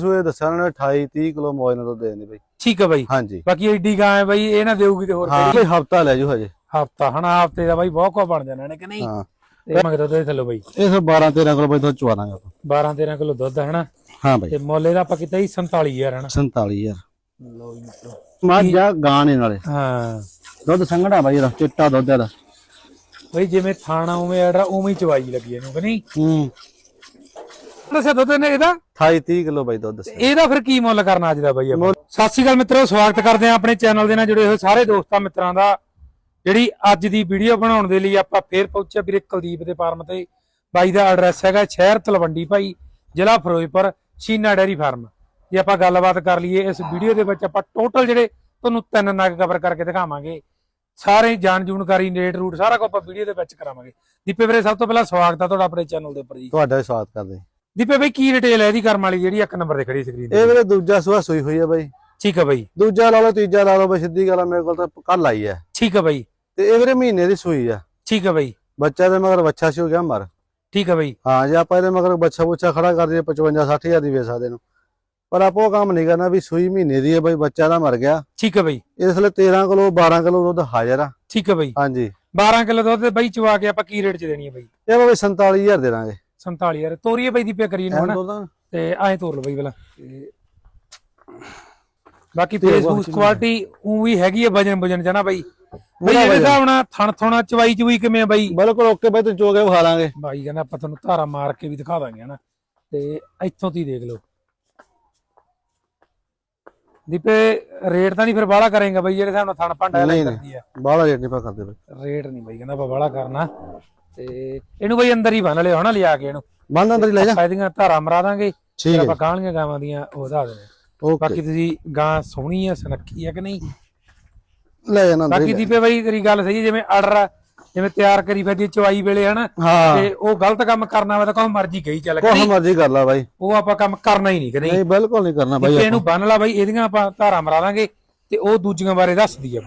ਸੂਏ ਦੱਸਿਆ ਉਹਨਾਂ ਨੇ 28 30 ਕਿਲੋ ਮੌਜ ਨਾਲ ਦੇ ਦਿੰਦੀ ਬਈ। ਠੀਕ ਹੈ ਬਾਈ। ਹਾਂਜੀ। ਬਾਕੀ ਐਡੀ ਗਾਂ ਹੈ ਬਾਈ ਇਹ ਨਾ ਦੇਊਗੀ ਤੇ ਹੋਰ ਹਾਂ ਹਫਤਾ ਲੈ ਜੂ ਹਜੇ। ਹਫਤਾ ਹਨਾ ਹਫ਼ਤੇ ਦਾ ਬਾਈ ਬਹੁਤ ਕੋ ਬਣ ਜਾਣਾ ਨੇ ਕਿ ਨਹੀਂ? ਹਾਂ। ਤੇ ਮਗਰ ਦੁੱਧ ਥੱਲੇ ਬਾਈ। ਇਹ ਸਭ 12 13 ਕਿਲੋ ਬਈ ਦੁੱਧ ਚਵਾਰਾਂਗੇ ਆਪਾਂ। 12 13 ਕਿਲੋ ਦੁੱਧ ਹਨਾ ਹਾਂ ਬਈ। ਤੇ ਮੁੱਲ ਇਹਦਾ ਆਪਾਂ ਕੀਤਾ ਸੀ 47000 ਹਨਾ 47000 ਲੋ ਜੀ। ਮਿੱਤਰੋ ਆ ਗਾਂ ਨੇ ਨਾਲੇ। ਹਾਂ। ਦੁੱਧ ਸੰਘਣਾ ਬਾਈ ਇਹਦਾ ਚਿੱਟਾ ਦੁੱਧ ਇਹਦਾ। ਬਈ ਜਿਵੇਂ ਥਾਣਾ ਉਵੇਂ ਐਡਾ ਉਵੇਂ ਹੀ ਚਵਾਈ ਲੱਗੀ ਇਹਨੂੰ ਕਿ ਨਹੀਂ? ਹੂੰ। ਦੱਸਿਆ ਦੁੱਧ ਨੇ ਇਹਦਾ? 28 30 ਕਿਲੋ ਬਾਈ ਦੁੱਧ ਦੱਸਿਆ। ਇਹਦਾ ਫਿਰ ਕੀ ਮੁੱਲ ਕਰਨਾ ਅੱਜ ਦਾ ਬਾਈ ਆਪਾਂ? ਸਤਿ ਸ਼੍ਰੀ ਅਕਾਲ ਮਿੱਤਰੋ ਸਵਾਗਤ ਕਰਦੇ ਆ ਆਪਣੇ ਚੈਨਲ ਦੇ ਨਾਲ ਜੁੜੇ ਹੋਏ ਸਾਰੇ ਦੋਸਤਾਂ ਮਿੱਤਰਾਂ ਦਾ। ਜਿਹੜੀ ਅੱਜ ਦੀ ਵੀਡੀਓ ਬਣਾਉਣ ਦੇ ਲਈ ਆਪਾਂ ਫੇਰ ਪਹੁੰਚੇ ਵੀਰੇ ਕੁਲਦੀਪ ਦੇ ਫਾਰਮ ਤੇ। ਬਾਈ ਦਾ ਐਡਰੈਸ ਹੈਗਾ ਸ਼ਹਿਰ ਤਲਵੰਡੀ ਭਾਈ ਜ਼ਿਲ੍ਹਾ ਫਿਰੋਜ਼ਪੁਰ ਸ਼ੀਨਾ ਡੈਰੀ ਫਾਰਮ ਜੇ ਆਪਾਂ ਗੱਲਬਾਤ ਕਰ ਲਈਏ ਇਸ ਵੀਡੀਓ ਦੇ ਵਿੱਚ ਆਪਾਂ ਟੋਟਲ ਜਿਹੜੇ ਤੁਹਾਨੂੰ ਤਿੰਨ ਨਗ ਕਵਰ ਕਰਕੇ ਦਿਖਾਵਾਂਗੇ। ਸਾਰੇ ਜਾਣ ਜੂਨਕਾਰੀ ਰੇਟ ਰੂਟ ਸਾਰਾ ਕੁਝ ਆਪਾਂ ਵੀਡੀਓ ਦੇ ਵਿੱਚ ਕਰਾਵਾਂਗੇ। ਦੀਪੇ ਵੀਰੇ ਸਭ ਤੋਂ ਪਹਿਲਾਂ ਸਵਾਗਤ ਆ ਤੁਹਾਡਾ ਆਪਣੇ ਚੈਨਲ ਦੇ ਉੱਪਰ ਜੀ। ਤੁਹਾਡਾ ਸਵਾਗਤ ਕਰਦੇ ਦੀਪੇ ਬਾਈ ਕੀ ਰਿਟੇਲ ਹੈ ਇਹਦੀ ਕਰਮ ਵਾਲੀ ਜਿਹੜੀ ਇੱਕ ਨੰਬਰ ਤੇ ਖੜੀ ਸਕਰੀਨ ਤੇ? ਇਹ ਵੀਰੇ ਦੂਜਾ ਸੂਆ ਸੂਈ ਹੋਈ ਹੈ ਬਾਈ। ਠੀਕ ਹੈ ਬਾਈ। ਦੂਜਾ ਲਾ ਲਓ ਤੀਜਾ ਲਾ ਲਓ ਬਈ ਸਿੱਧੀ ਗੱਲ ਆ ਮੇਰੇ ਕੋਲ ਤਾਂ ਕੱਲ ਆਈ ਹੈ ਠੀਕ ਹੈ ਬਾਈ। ਤੇ ਇਹ ਵੀਰੇ ਮਹੀਨੇ ਦੀ ਸੂਈ ਆ। ਠੀਕ ਹੈ ਬਾਈ। ਬੱਚਾ ਦੇ ਮਗਰ ਬੱਚਾ ਸੀ ਹੋ ਗਿਆ ਮਰ। ਠੀਕ ਹੈ ਬਾਈ। ਹਾਂ ਜੇ ਆਪਾਂ ਇਹਦੇ ਮਗਰ ਬੱਚਾ ਬੁੱਚਾ ਖੜਾ ਕਰ ਦਈਏ 55 60000 ਦੀ ਵੇਚ ਸਕਦੇ ਨੂੰ। ਪਰ ਆਪਾਂ ਉਹ ਕੰਮ ਨਹੀਂ ਕਰਨਾ ਵੀ ਸੂਈ ਮਹੀਨੇ ਦੀ ਹੈ ਬਈ ਬੱਚਾ ਦਾ ਮਰ ਗਿਆ। ਠੀਕ ਹੈ ਬਾਈ। ਇਸ ਲਈ 13 ਕਿਲੋ 12 ਕਿਲੋ ਦੁੱਧ ਹਾਜ਼ਰ ਆ। ਠੀਕ ਹੈ ਬਾਈ। ਹਾਂਜੀ। 12 ਕਿਲੋ ਦੁੱਧ ਬਾਈ ਚਵਾ ਕੇ ਆਪਾਂ ਕੀ ਰੇਟ ਚ ਦੇਣੀ ਹੈ ਬਾਈ? ਇਹ ਬਾਈ 47000 ਦੇ ਦਾਂਗੇ। 47000 ਤੋਰੀਏ ਬਾਈ ਦੀ ਪਿਆ ਕਰੀਏ ਨੂੰ ਹਨਾ? ਤੇ ਐਂ ਤੋਰ ਲਓ ਬਾਈ ਪਹਿਲਾਂ। ਤੇ ਬਾਕੀ ਫੇਸ ਬਹੁਤ ਕੁਆਲਿਟੀ ਉਹ ਵੀ ਹੈਗੀ ਹੈ ਵਜਨ ਵਜਨ ਚ ਨਾ ਬਾਈ? ਬਾਈ ਇਹਦੇ ਹਿਸਾਬ ਨਾਲ ਥਣ ਥੋਣਾ ਚਵਾਈ ਚੁਈ ਕਿਵੇਂ ਆ ਬਾਈ? ਬਿਲਕੁਲ ਓਕੇ ਬਾਈ ਤੂੰ ਚੋਗੇ ਵਿਖਾ ਲਾਂਗੇ। ਬਾਈ ਕਹਿੰਦਾ ਆਪਾਂ ਤੁਹਾਨੂੰ ਧਾਰਾ ਮਾਰ ਕੇ ਵੀ ਦਿਖਾ ਦਾਂਗੇ ਹਨਾ? ਤੇ ਇੱਥੋਂ ਤੀ ਦੇਖ ਲਓ। ਦੀਪੇ ਰੇਟ ਤਾਂ ਨਹੀਂ ਫਿਰ ਬਾਹਲਾ ਕਰੇਗਾ ਬਾਈ ਜਿਹੜੇ ਹਿਸਾਬ ਨਾਲ ਥਣ ਭਾਂਡਾ ਲੈ ਨਹੀਂ, ਨਹੀਂ। ਕਰਦੀ ਆ। ਬਾਹਲਾ ਰੇਟ ਨਹੀਂ ਪਾ ਕਰਦੇ ਬਾਈ। ਰੇਟ ਨਹੀਂ ਬਾਈ ਕਹਿੰਦਾ ਆਪਾਂ ਬਾਹਲਾ ਕਰਨਾ। ਤੇ ਇਹਨੂੰ ਬਾਈ ਅੰਦਰ ਹੀ ਬੰਨ ਲਿਓ ਹਨਾ ਲਿਆ ਕੇ ਇਹਨੂੰ। ਬੰਦ ਅੰਦਰ ਹੀ ਲੈ ਜਾ। ਆਪਾਂ ਇਹਦੀਆਂ ਧਾਰਾ ਮਰਾ ਦਾਂਗੇ ਠੀਕ ਹੈ ਆਪਾਂ ਕਾਹਲੀਆਂ ਗਾਵਾਂ ਦੀਆਂ ਉਹ ਦੱਸ ਦੇਣੇ ਓਕੇ। ਬਾਕੀ ਤੁਸੀਂ ਗਾਂ ਸੋਹਣੀ ਆ ਸੁਨੱਖੀ ਆ ਕਿ ਨਹੀਂ? ਲੈ ਜਾ ਨਾ ਅੰਦਰ ਬਾਕੀ। ਦੀਪੇ ਬਾਈ ਤੇਰੀ ਗੱਲ ਸਹੀ ਜਿਵੇਂ ਆਰਡਰ ਆ ਜਿਵੇਂ ਤਿਆਰ ਕਰੀ ਫਿਰਦੀ ਚਵਾਈ ਵੇਲੇ ਹਨਾ ਤੇ ਉਹ ਗਲਤ ਕੰਮ ਕਰਨਾ ਵਾ ਤਾਂ ਕੋਈ ਮਰਜ਼ੀ ਕਹੀ ਚੱਲ ਕੋਹ ਕਰੀ ਮਰਜ਼ੀ ਕਰ ਲਾ ਬਾਈ। ਉਹ ਆਪਾਂ ਕੰਮ ਕਰਨਾ ਹੀ ਨਹੀਂ ਕਿ ਨਹੀਂ ਨਹੀਂ ਬਿਲਕੁਲ ਨਹੀਂ ਕਰਨਾ ਬਾਈ ਇਹਨੂੰ ਬੰਨ ਲਾ ਬਾਈ ਇਹਦੀਆਂ ਆਪਾਂ ਧਾਰਾ ਮਰਾ ਦਾਂਗੇ ਤੇ ਉਹ ਦੂਜੀਆਂ ਬਾਰੇ ਦੱਸਦੀ ਆ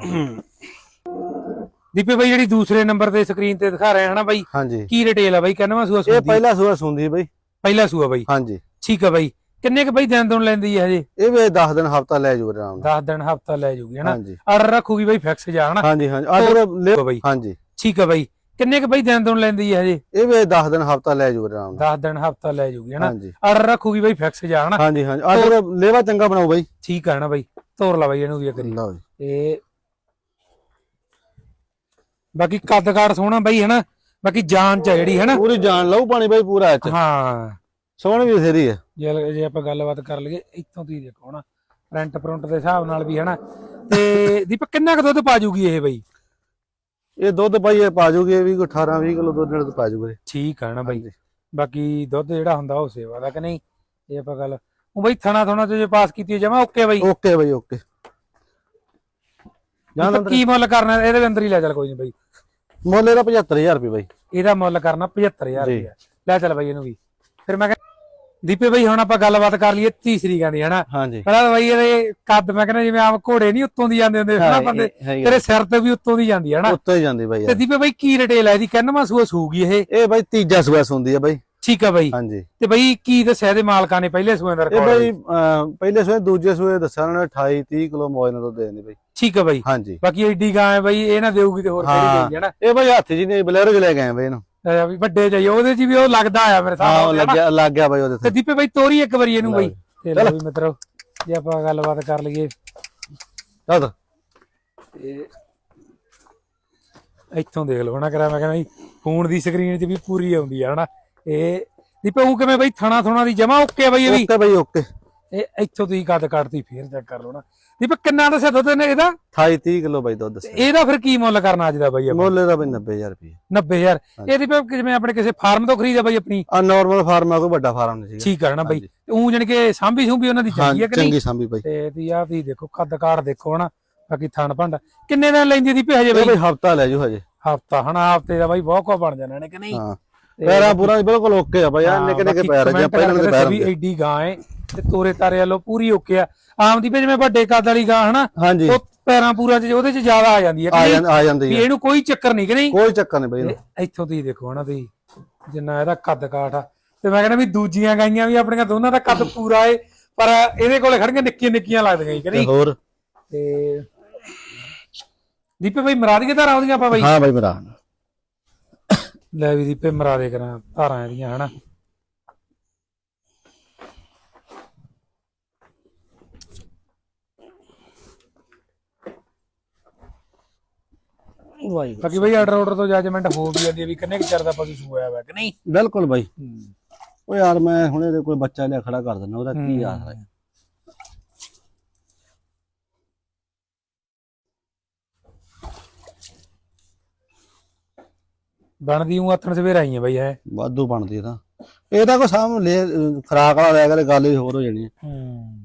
ਦੀਪੇ ਬਾਈ ਜਿਹੜੀ ਦੂਸਰੇ ਨੰਬਰ ਤੇ ਸਕਰੀਨ ਤੇ ਦਿਖਾ ਰਹੇ ਹਨਾ ਬਾਈ ਹਾਂਜੀ। ਕੀ ਰਿਟੇਲ ਆ ਬਾਈ? ਕਹਿੰਦਾ ਸੂਆ ਇਹ ਸੁਣਦੀ ਪਹਿਲਾ ਸੂਆ ਸੁੰਦੀ ਬਾਈ। ਪਹਿਲਾ ਸੂਆ ਬਾਈ? ਹਾਂਜੀ। ਠੀਕ ਆ ਬਾਈ। ਕਿੰਨੇ ਕ ਬਾਈ ਦਿਨ ਤੋਂ ਲੈਂਦੀ ਹੈ ਹਜੇ? ਇਹ ਵੀ 10 ਦਿਨ ਹਫਤਾ ਲੈ ਜੂ ਆਰਾਮ ਨਾਲ। 10 ਦਿਨ ਹਫਤਾ ਲੈ ਜੂਗੀ ਹਨਾ? ਹਾਂਜੀ। ਆਰਡਰ ਰੱਖੂਗੀ ਬਾਈ ਫਿਕਸ ਜਾ ਹਨਾ? ਹਾਂਜੀ ਹਾਂਜੀ। ਆਰਡਰ ਲੈ ਬਾਈ। ਹਾਂਜੀ। ਠੀਕ ਆ ਬਾਈ। ਕਿੰਨੇ ਕ ਬਾਈ ਦਿਨ ਤੋਂ ਲੈਂਦੀ ਹੈ ਹਜੇ? ਇਹ ਵੀ 10 ਦਿਨ ਹਫਤਾ ਲੈ ਜੂ ਆਰਾਮ ਨਾਲ। 10 ਦਿਨ ਹਫਤਾ ਲੈ ਜੂਗੀ ਹਨਾ? ਹਾਂਜੀ। ਆਰਡਰ ਰੱਖੂਗੀ ਬਾਈ ਫਿਕਸ ਜਾ ਹਨਾ? ਹਾਂਜੀ ਹਾਂਜੀ। ਆਰਡਰ ਲੇਵਾ ਚੰਗਾ ਬਣਾਓ ਬਾਈ। ਠੀਕ ਆ ਨਾ ਬਾਈ? ਤੋਰ ਲਾ ਬਾਈ ਇਹਨੂੰ ਵੀ ਕਰੀ ਲਓ ਜੀ। ਤੇ ਬਾਕੀ ਕੱਦ ਕਾੜ ਸੋਹਣਾ ਬਾਈ ਹਨਾ? ਬਾਕੀ ਜਾਨ ਚ ਆ ਜਿਹੜੀ ਹਨਾ? ਪੂਰੀ ਜਾਨ ਲਊ ਪਾਣੀ ਬਾਈ ਪੂਰਾ ਇੱਥੇ। ਹਾਂ। ਸੋਹਣੀ ਵੀ ਸੇਰੀ ਹੈ ਜੇ ਜੇ ਆਪਾਂ ਗੱਲਬਾਤ ਕਰ ਲਈਏ ਇੱਥੋਂ ਤੁਸੀਂ ਦੇਖੋ ਹਨਾ? ਪ੍ਰਿੰਟ ਪ੍ਰਿੰਟ ਦੇ ਹਿਸਾਬ ਨਾਲ ਵੀ ਹਨਾ? ਤੇ ਦੀਪਕ ਕਿੰਨਾ ਕੁ ਦੁੱਧ ਪਾ ਜੂਗੀ ਇਹ ਬਾਈ? ਇਹ ਦੁੱਧ ਬਾਈ ਇਹ ਪਾ ਜੂਗੀ ਇਹ ਵੀ ਕੋਈ 18 20 ਕਿਲੋ ਦੁੱਧ ਨਾਲ ਪਾ ਜੂਗੇ। ਠੀਕ ਆ ਨਾ ਬਾਈ। ਬਾਕੀ ਦੁੱਧ ਜਿਹੜਾ ਹੁੰਦਾ ਉਹ ਸੇਵਾ ਦਾ ਕਿ ਨਹੀਂ? ਇਹ ਆਪਾਂ ਗੱਲ ਉਹ ਬਾਈ ਥਣਾ ਥਣਾ ਤੇ ਜੇ ਪਾਸ ਕੀਤੀ ਜਮਾ ਓਕੇ ਬਾਈ? ਓਕੇ ਬਾਈ ਓਕੇ। ਜਾਨ ਦੀਪਕ ਅੰਦਰ। ਕੀ ਮੁੱਲ ਕਰਨਾ? ਇਹਦੇ ਅੰਦਰ ਹੀ ਲੈ ਚੱਲ ਕੋਈ ਨਹੀਂ ਬਾਈ। ਮੁੱਲ ਇਹਦਾ 75000 ਰੁਪਏ ਬਾਈ। ਇਹਦਾ ਮੁੱਲ ਕਰਨਾ 75000 ਜੀ। ਰੁਪਇਆ। ਲੈ ਚੱਲ ਬਾਈ ਇਹਨੂੰ ਵੀ। ਫਿਰ ਮੈਂ ਕਿਹਾ ਦੀਪੇ ਬਾਈ ਹੁਣ ਆਪਾਂ ਗੱਲਬਾਤ ਕਰ ਲਈਏ ਤੀਸਰੀ ਗਾਂ ਦੀ ਹਨਾ? ਹਾਂਜੀ। ਪਹਿਲਾਂ ਤਾਂ ਬਾਈ ਇਹਦੇ ਕੱਦ ਮੈਂ ਕਹਿੰਦਾ ਜਿਵੇਂ ਆਮ ਘੋੜੇ ਨਹੀਂ ਉੱਤੋਂ ਦੀ ਜਾਂਦੇ ਹੁੰਦੇ ਹਨਾ ਬੰਦੇ? ਤੇਰੇ ਸਿਰ ਤੇ ਵੀ ਉੱਤੋਂ ਦੀ ਜਾਂਦੀ ਹਨਾ? ਉੱਤੇ ਹੀ ਜਾਂਦੀ ਬਾਈ ਤੇ। ਦੀਪੇ ਬਾਈ ਕੀ ਰਿਟੇਲ ਹੈ ਇਹਦੀ? ਕਹਿੰਨਵਾ ਸੂਆ ਸੂਗੀ ਇਹ? ਇਹ ਬਾਈ ਤੀਜਾ ਸੂਆ ਸੁੰਦੀ ਹੈ ਬਾਈ। ਠੀਕ ਆ ਬਾਈ। ਹਾਂਜੀ। ਤੇ ਬਾਈ ਕੀ ਦੱਸਿਆ ਇਹਦੇ ਮਾਲਕਾਂ ਨੇ ਪਹਿਲੇ ਸੂਏ ਦਾ ਇਹ ਰਿਕਾਰਡ ਬਾਈ ਅਹ, ਪਹਿਲੇ ਸੂਏ ਦੂਜੇ ਸੂਏ ਦੱਸਿਆ ਉਹਨਾਂ ਨੇ 28 30 ਕਿਲੋ ਨਾਲ ਦੁੱਧ ਦੇ ਦਿੰਦੀ ਬਾਈ। ਠੀਕ ਆ ਬਾਈ। ਹਾਂਜੀ। ਬਾਕੀ ਐਡੀ ਗਾਂ ਹੈ ਬਾਈ ਇਹ ਨਾ ਦੇਊਗੀ ਤੇ ਹੋਰ ਕਿਹੜੀ ਹਾਂ। ਦੇਊਗੀ ਹਨਾ ਇਹ ਬਾਈ ਹੱਥ ਜੀ ਨੇ ਬਲੈਰੋ ਚ ਲੈ ਗਏ ਬਾਈ ਇਹਨੂੰ। ਅਹ ਵੀ ਵੱਡੇ ਜਾਈ ਉਹਦੇ ਚ ਵੀ ਉਹ ਲੱਗਦਾ ਆ ਮੇਰੇ ਹਾਂ ਸਾਹਮਣੇ ਉਹ ਲੱਗਿਆ ਲੱਗ ਗਿਆ ਬਾਈ ਉਹਦੇ ਤੇ ਤੇ। ਦੀਪੇ ਬਾਈ ਤੋਰੀ ਇੱਕ ਵਾਰੀ ਇਹਨੂੰ ਬਾਈ। ਤੇ ਲਓ ਵੀ ਮਿੱਤਰੋ ਜੇ ਆਪਾਂ ਗੱਲਬਾਤ ਕਰ ਲਈਏ। ਚੱਲ। ਤੇ ਇੱਥੋਂ ਦੇਖ ਲਓ ਹਨਾ ਕਰਾ ਮੈਂ ਕਹਿੰਦਾ ਜੀ ਫੋਨ ਦੀ ਸਕਰੀਨ 'ਚ ਵੀ ਪੂਰੀ ਆਉਂਦੀ ਆ ਹਨਾ? ਇਹ ਦੀਪੇ ਉਹ ਕਿਵੇਂ ਬਾਈ ਥਣਾ ਥਣਾ ਦੀ ਜਮਾ ਓਕੇ ਬਾਈ ਇਹ ਵੀ? ਓਕੇ ਬਾਈ ਓਕੇ। ਇਹ ਇੱਥੋਂ ਤੁਸੀਂ ਕੱਦ ਕੱਟਦੀ ਫੇਰ ਚੈੱਕ ਕਰ ਲਓ ਨਾ। ਦੀਪੇ ਕਿੰਨਾ ਦੱਸਿਆ ਦੁੱਧ ਨੇ ਇਹਦਾ? 28 30 ਕਿਲੋ ਬਾਈ ਦੁੱਧ ਦੱਸਿਆ। ਇਹਦਾ ਫਿਰ ਕੀ ਮੁੱਲ ਕਰਨਾ ਅੱਜ ਦਾ ਬਾਈ ਆਪਾਂ ਮੁੱਲ ਇਹਦਾ ਬਾਈ 90000 ਰੁਪਏ 90000 ਇਹ ਦੀਪੇ ਜਿਵੇਂ ਆਪਣੇ ਕਿਸੇ ਫਾਰਮ ਤੋਂ ਖਰੀਦਿਆ ਬਾਈ ਆਪਣੀ? ਆ ਨਾਰਮਲ ਫਾਰਮ ਆ ਕੋਈ ਵੱਡਾ ਫਾਰਮ ਨਹੀਂ ਸੀਗਾ। ਠੀਕ ਆ ਨਾ ਬਾਈ। ਉਹ ਜਾਣੀ ਕਿ ਸਾਂਭੀ ਸੁੰਭੀ ਉਹਨਾਂ ਦੀ ਹਾਂ ਚੰਗੀ ਹੈ ਕਿ ਨਹੀਂ? ਚੰਗੀ ਸਾਂਭੀ ਬਾਈ। ਤੇ ਤੁਸੀਂ ਆਹ ਵੀ ਦੇਖੋ ਕੱਦ ਕਾੜ ਦੇਖੋ ਹਨਾ ਬਾਕੀ ਥਣ ਭੰਡਾ। ਕਿੰਨੇ ਦਿਨ ਲੈਂਦੀ ਦੀਪੇ ਹਜੇ ਬਾਈ? ਹਫਤਾ ਲੈ ਜੂ ਹਜੇ। ਹਫਤਾ ਹਨਾ ਹਫ਼ਤੇ ਦਾ ਬਾਈ ਬਹੁਤ ਕੋ ਬਣ ਜਾਣਾ ਨੇ ਕਿ ਨਹੀਂ? ਹਾਂ। ਪੈਰਾਂ ਪੂਰਾ ਬਿਲਕੁਲ ਓਕੇ ਆ ਬਾਈ ਆ ਨਿੱਕੇ ਨਿੱਕੇ ਪੈਰ ਆ ਜਾਂ ਪਹਿਲਾਂ ਦੇ ਪੈਰ ਵੀ ਐਡੀ ਗਾਂ ਹੈ ਤੇ ਤੋਰੇ ਤਾਰੇ ਵਾਲੋ ਪੂਰੀ ਓਕੇ ਆ। ਆਮ ਦੀ ਵੀ ਜਿਵੇਂ ਵੱਡੇ ਕੱਦ ਵਾਲੀ ਗਾਂ ਹਨਾ ਹਾਂਜੀ। ਉਹ ਪੈਰਾਂ ਪੂਰਾ ਚ ਉਹਦੇ ਚ ਜ਼ਿਆਦਾ ਆ ਜਾਂਦੀ ਹੈ। ਆ? ਜਾਂਦੇ ਆ ਜਾਂਦੇ ਵੀ ਇਹਨੂੰ ਕੋਈ ਚੱਕਰ ਨਹੀਂ ਕਿ ਨਹੀਂ? ਕੋਈ ਚੱਕਰ ਨਹੀਂ ਬਾਈ ਇੱਥੋਂ ਤੁਸੀਂ ਦੇਖੋ ਹਨਾ ਤੁਸੀਂ ਜਿੰਨਾ ਇਹਦਾ ਕੱਦ ਕਾਠ ਆ। ਤੇ ਮੈਂ ਕਹਿੰਦਾ ਵੀ ਦੂਜੀਆਂ ਗਾਈਆਂ ਵੀ ਆਪਣੀਆਂ ਦੋਨਾਂ ਦਾ ਕੱਦ ਪੂਰਾ ਏ ਪਰ ਇਹਦੇ ਕੋਲੇ ਖੜੀਆਂ ਨਿੱਕੀਆਂ ਨਿੱਕੀਆਂ ਲੱਗਦੀਆਂ ਜੀ ਕਿ ਤੇ ਨਹੀਂ ਹੋਰ? ਤੇ ਦੀਪੇ ਭਾਈ ਮਰਾ ਦੀ ਧਾਰਾਂ ਆਉਂਦੀਆਂ ਆਪਾਂ ਬਾਈ? ਹਾਂ ਬਾਈ ਮੇਰਾ ਲੈ ਵੀ ਦੀਪੇ ਮਰਾ ਦੇ ਕਰਾਂ ਧਾਰਾਂ ਇਹਦੀਆਂ ਹਨਾ। ਵਾਈ ਬਾਕੀ ਬਾਈ ਆਰਡਰ ਆਰਡਰ ਤੋਂ ਜੱਜਮੈਂਟ ਹੋ ਵੀ ਜਾਂਦੀ ਹੈ ਵੀ ਕਿੰਨੇ ਕੁ ਚਿਰ ਦਾ ਪਸ਼ੂ ਸੂਇਆ ਹੋਇਆ ਕਿ ਨਹੀਂ? ਬਿਲਕੁਲ ਬਾਈ। ਉਹ ਯਾਰ ਮੈਂ ਹੁਣੇ ਦੇ ਕੋਈ ਬੱਚਾ ਲਿਆ ਖੜਾ ਕਰ ਦਿੰਦਾ ਉਹਦਾ ਕੀ ਆਸਰਾ ਹੈ ਬਣਦੀ ਉਹ ਆਥਣ ਸਵੇਰ ਆਈ ਹੈ ਬਾਈ ਹੈ। ਵਾਧੂ ਬਣਦੀ ਤਾਂ। ਇਹ ਤਾਂ ਕੋਈ ਸਾਹਮਣੇ ਖਰਾਕ ਵਾਲਾ ਲੈ ਕੇ ਗੱਲ ਹੀ ਹੋਰ ਹੋ ਜਾਣੀ ਹੈ। ਹੂੰ।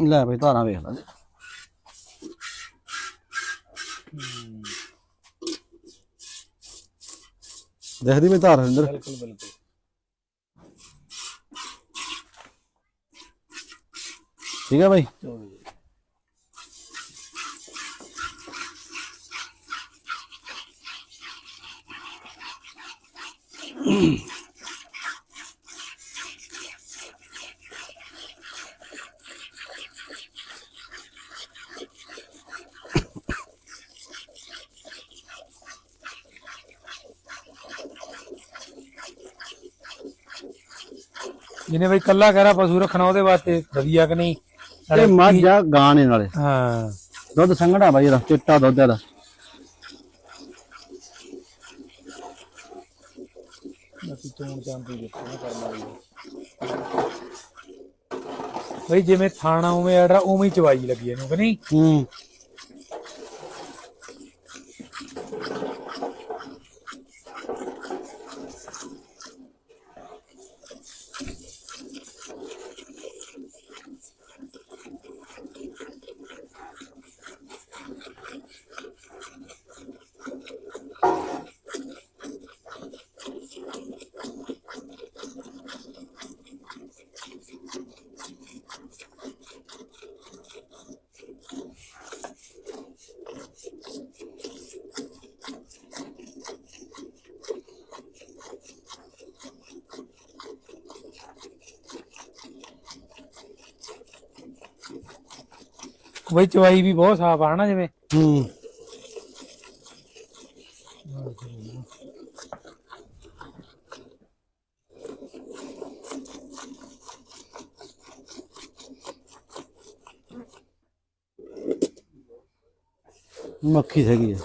ਲੈ ਬਈ ਧਾਰਾਂ ਵੇਖ ਲੈ ਦੇਖਦੀ ਮੈਂ ਧਾਰ ਅੰਦਰ ਬਿਲਕੁਲ ਬਿਲਕੁਲ। ਠੀਕ ਹੈ ਬਾਈ? ਜਿਹਨੇ ਬਾਈ ਕੱਲਾ ਕਹਿਰਾ ਪਸ਼ੂ ਰੱਖਣਾ ਉਹਦੇ ਵਾਸਤੇ ਵਧੀਆ ਕਿ ਨਹੀਂ? ਇਹ ਮੱਝ ਆ ਗਾਂ ਨੇ ਨਾਲੇ। ਹਾਂ। ਦੁੱਧ ਸੰਘਣਾ ਬਾਈ ਇਹਦਾ ਚਿੱਟਾ ਦੁੱਧ ਇਹਦਾ। ਅਸੀਂ ਚੋਣ ਚਾਂਦੀ ਦੇਖਣਾ ਕਰਨਾ ਬਈ ਜਿਵੇਂ ਥਾਣਾ ਉਵੇਂ ਆੜਾ ਉਵੇਂ ਹੀ ਚਵਾਈ ਲੱਗੀ ਇਹਨੂੰ ਕਿ ਨਹੀਂ? ਹੂੰ। ਬਈ ਚਵਾਈ ਵੀ ਬਹੁਤ ਸਾਫ਼ ਆ ਨਾ ਜਿਵੇਂ। ਹੂੰ। ਮੱਖੀ ਹੈਗੀ ਹੈ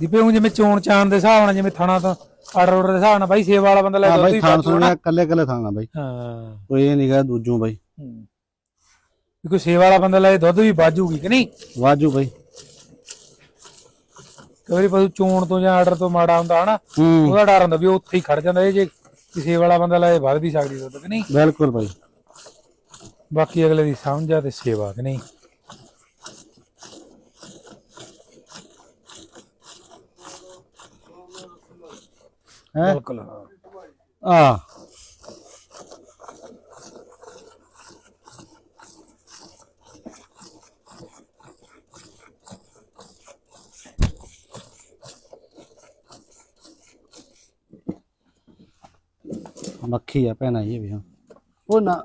ਦੀਪੇ ਉਹ ਜਿਵੇਂ ਚੋਣ ਚਾਣ ਦੇ ਹਿਸਾਬ ਨਾਲ ਜਿਵੇਂ ਥਾਣਾ ਤੋਂ ਆਰਡਰ ਆਰਡਰ ਦੇ ਹਿਸਾਬ ਨਾਲ ਬਾਈ ਸੇਵਾ ਵਾਲਾ ਬੰਦਾ ਲੈ ਹਾਂ ਬਾਈ ਵੀ ਥਾਂ ਪਾਜੂ ਨਾ। ਸੁਣਿਆ ਕੱਲੇ ਕੱਲੇ ਥਾਣਾ ਬਾਈ। ਹਾਂ। ਕੋਈ ਇਹ ਨਹੀਂ ਗਾ ਦੂਜੋਂ ਬਾਈ। ਹੂੰ। ਵੀ ਕੋਈ ਸੇਵਾ ਵਾਲਾ ਬੰਦਾ ਲੈ ਦੁੱਧ ਵੀ ਬਾਜੂਗੀ ਕਿ ਨਹੀਂ? ਵਾਜੂ ਬਾਈ। ਕਈ ਵਾਰੀ ਪਸ਼ੂ ਚੋਣ ਤੋਂ ਜਾਂ ਆਰਡਰ ਤੋਂ ਮਾੜਾ ਹੁੰਦਾ ਹਨਾ ਹੂੰ। ਉਹਦਾ ਡਰ ਹੁੰਦਾ ਵੀ ਉਹ ਉੱਥੇ ਹੀ ਖੜ ਜਾਂਦਾ ਇਹ ਜੇ ਕਿਸੇ ਵਾਲਾ ਬੰਦਾ ਲੈ ਵੱਧ ਵੀ ਸਕਦੀ ਦੁੱਧ ਕਿ ਨਹੀਂ? ਬਿਲਕੁਲ ਬਾਈ। ਬਾਕੀ ਅਗਲੇ ਦੀ ਸਮਝ ਆ ਤੇ ਸੇਵਾ ਕਿ ਨਹੀਂ? ਹੈ? ਬਿਲਕੁਲ ਆ ਮੱਖੀ ਆ ਭੈਣਾ ਇਹ ਵੀ ਹਾਂ ਉਹ ਨਾ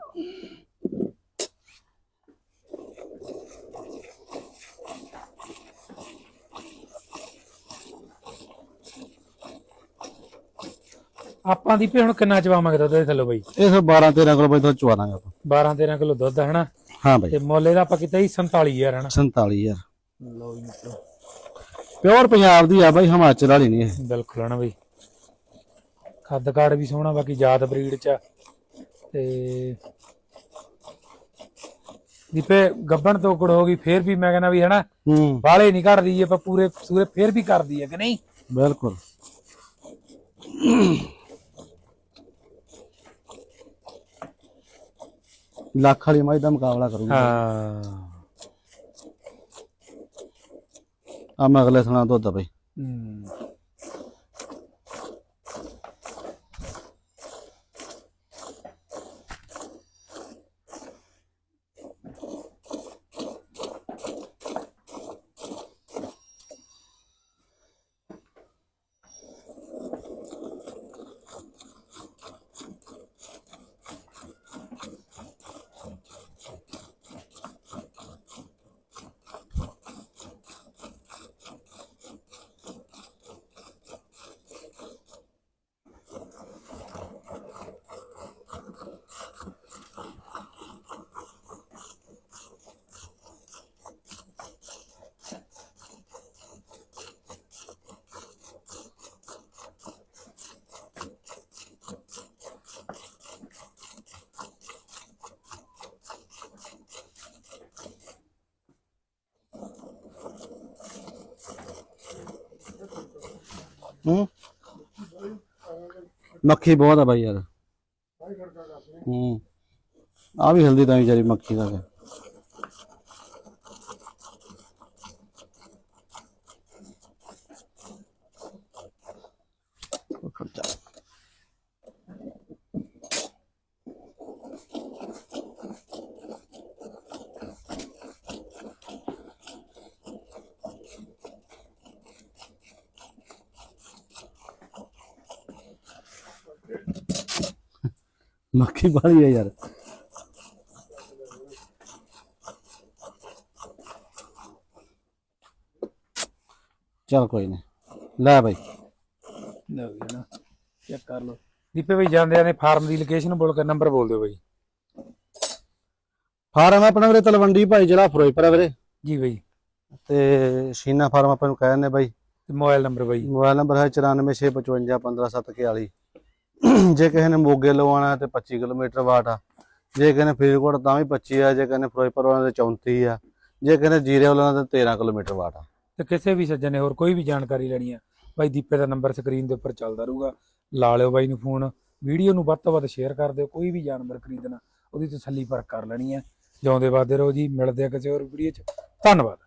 ਆਪਾਂ ਦੀ ਹੁਣ ਕਿੰਨਾ ਚਵਾਵਾਂਗੇ ਦੁੱਧ ਦੇ ਥੱਲੇ ਬਈ? ਇਹ 12 13 ਕਿਲੋ ਬਾਈ ਤੋਂ ਚਵਾ ਦਾਂਗੇ ਆਪਾਂ। 12 13 ਕਿਲੋ ਦੁੱਧ ਹੈ ਹਨਾ ਹਾਂ ਬਾਈ। ਤੇ ਮੁੱਲ ਇਹਦਾ ਆਪਾਂ ਕੀਤਾ ਸੀ 47000 ਹਨਾ 47000 ਲਓ ਜੀ ਮਿੱਤਰੋ। ਪਿਓਰ ਪੰਜਾਬ ਦੀ ਆ ਬਾਈ ਹਿਮਾਚਲ ਵਾਲੀ ਨਹੀਂ ਇਹ। ਬਿਲਕੁਲ ਹਨਾ ਬਈ। ਕੱਦ ਕਾੜ ਵੀ ਸੋਹਣਾ ਬਾਕੀ ਜਾਤ ਬਰੀਡ ਚ। ਤੇ ਦੀਪੇ ਗੱਬਣ ਤੋਕੜ ਹੋ ਗਈ ਫੇਰ ਵੀ ਮੈਂ ਕਹਿੰਦਾ ਵੀ ਹਨਾ ਹੂੰ। ਬਾਲੇ ਨਹੀਂ ਕਰਦੀ ਆਪਾਂ ਪੂਰੇ ਸੂਰੇ ਫੇਰ ਵੀ ਕਰਦੀ ਹੈ ਕਿ ਨਹੀਂ? ਬਿਲਕੁਲ। ਲੱਖ ਵਾਲੀ ਮੱਝ ਦਾ ਮੁਕਾਬਲਾ ਕਰੂਗੀ। ਹਾਂ। ਆ ਮੈਂ ਅਗਲੇ ਸੁਣਾ ਆ ਬਈ ਹਮ। ਹੂੰ? ਮੱਖੀ ਬਹੁਤ ਆ ਬਾਈ ਯਾਰ। ਹੂੰ। ਆ ਵੀ ਹਲਦੀ ਤਾਂ ਵਿਚਾਰੀ ਮੱਖੀ ਦਾ। ਹੈ ਮੱਖੀ ਬਾਲੀ ਹੈ ਯਾਰ। ਚਲ ਕੋਈ ਨਹੀਂ ਲੈ ਬਾਈ। ਨਾ ਚੈੱਕ ਕਰ ਲਓ। ਦੀਪੇ ਬਈ ਜਾਂਦੇ ਨੇ ਫਾਰਮ ਦੀ ਲੋਕੇਸ਼ਨ ਬੋਲ ਕੇ ਨੰਬਰ ਬੋਲ ਦਿਓ ਬਈ। ਫਾਰਮ ਆਪਣਾ ਵੀਰੇ ਤਲਵੰਡੀ ਭਾਈ ਜ਼ਿਲ੍ਹਾ ਫਿਰੋਜ਼ਪੁਰ ਹੈ ਵੀਰੇ। ਜੀ ਬਈ। ਤੇ ਸ਼ੀਨਾ ਫਾਰਮ ਆਪਾਂ ਨੂੰ ਕਹਿੰਦੇ ਬਾਈ। ਤੇ ਮੋਬਾਈਲ ਨੰਬਰ ਬਈ। ਮੋਬਾਈਲ ਨੰਬਰ ਹੈ 9465515741 ਜੇ ਕਿਸੇ ਨੇ ਮੋਗੇ ਲਵਾਉਣਾ ਹੈ ਤੇ 25 ਕਿਲੋਮੀਟਰ ਵਾਟ ਆ। ਜੇ ਕਿਸੇ ਨੇ ਫਰੀਦਕੋਟ ਤਾਂ ਵੀ 25 ਆ, ਜੇ ਕਿਸੇ ਨੇ ਫਿਰੋਜ਼ਪੁਰ ਵਾਲਾ ਤੇ 34 ਆ। ਜੇ ਕਿਸੇ ਨੇ ਜੀਰੇ ਵਾਲਾ ਤੇ 13 ਕਿਲੋਮੀਟਰ ਵਾਟ ਆ। ਤੇ ਕਿਸੇ ਵੀ ਸੱਜਣ ਨੇ ਹੋਰ ਕੋਈ ਵੀ ਜਾਣਕਾਰੀ ਲੈਣੀ ਆ, ਬਾਈ ਦੀਪੇ ਦਾ ਨੰਬਰ ਸਕਰੀਨ ਦੇ ਉੱਪਰ ਚੱਲਦਾ ਰਹੂਗਾ। ਲਾ ਲਿਓ ਬਾਈ ਨੂੰ ਫੋਨ, ਵੀਡੀਓ ਨੂੰ ਵੱਧ ਤੋਂ ਵੱਧ ਸ਼ੇਅਰ ਕਰ ਦਿਓ, ਕੋਈ ਵੀ ਜਾਨਵਰ ਖਰੀਦਣਾ, ਉਹਦੀ ਤਸੱਲੀ ਪਰਖ ਕਰ ਲੈਣੀ ਹੈ ਜਿਉਂਦੇ ਵਾਦੇ ਰਹੋ ਜੀ, ਮਿਲਦੇ ਆ ਕਿਸੇ ਹੋਰ ਵੀਡੀਓ 'ਚ। ਧੰਨਵਾਦ।